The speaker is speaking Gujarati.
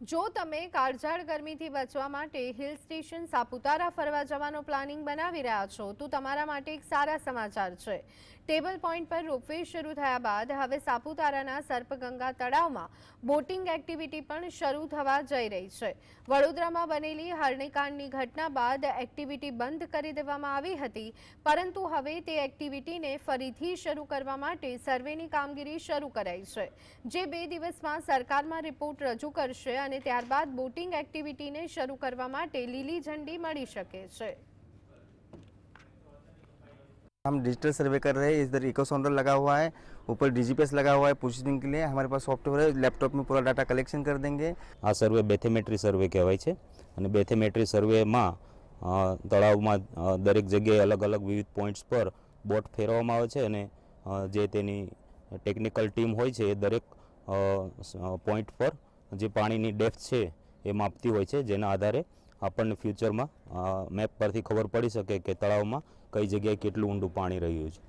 જો તમે કાળઝાળ ગરમીથી બચવા માટે હિલ સ્ટેશન સાપુતારા ફરવા જવાનો પ્લાનિંગ બનાવી રહ્યા છો, તો તમારા માટે એક સારા સમાચાર છે. ટેબલ પોઈન્ટ પર રોપવે શરૂ થયા બાદ હવે સાપુતારાના સર્પગંગા તળાવમાં બોટિંગ એક્ટિવિટી પણ શરૂ થવા જઈ રહી છે. વડોદરામાં બનેલી હરણીકાંડની ઘટના બાદ એક્ટિવિટી બંધ કરી દેવામાં આવી હતી, પરંતુ હવે તે એક્ટિવિટીને ફરીથી શરૂ કરવા માટે સર્વેની કામગીરી શરૂ કરાઈ છે. જે બે દિવસમાં સરકારમાં રિપોર્ટ રજૂ કરશે અને ત્યારબાદ બોટિંગ એક્ટિવિટીને શરૂ કરવા માટે લીલી ઝંડી મળી શકે છે हम डिजिटल सर्वे कर रहे हैं इधर इको साउंडर लगा हुआ है ऊपर डीजीपीएस लगा हुआ है पोजिशनिंग के लिए हमारे पास सॉफ्टवेयर है लैपटॉप में पूरा डाटा कलेक्शन कर देंगे આ સર્વે બેથેમેટ્રી સર્વે કહેવાય છે અને બેથેમેટ્રી સર્વેમાં અ, તળાવમાં અ, દરેક જગ્યાએ અલગ અલગ વિવિધ પોઈન્ટ્સ પર બોટ ફેરવવામાં આવે છે અને અ, જે તેની ટેકનિકલ ટીમ હોય છે એ દરેક પોઈન્ટ પર જે પાણીની ડેપ્થ છે એ માપતી હોય છે, જેના આધારે આપણને ફ્યુચરમાં મેપ પરથી ખબર પડી શકે કે તળાવમાં કઈ જગ્યાએ કેટલું ઊંડું પાણી રહ્યું છે.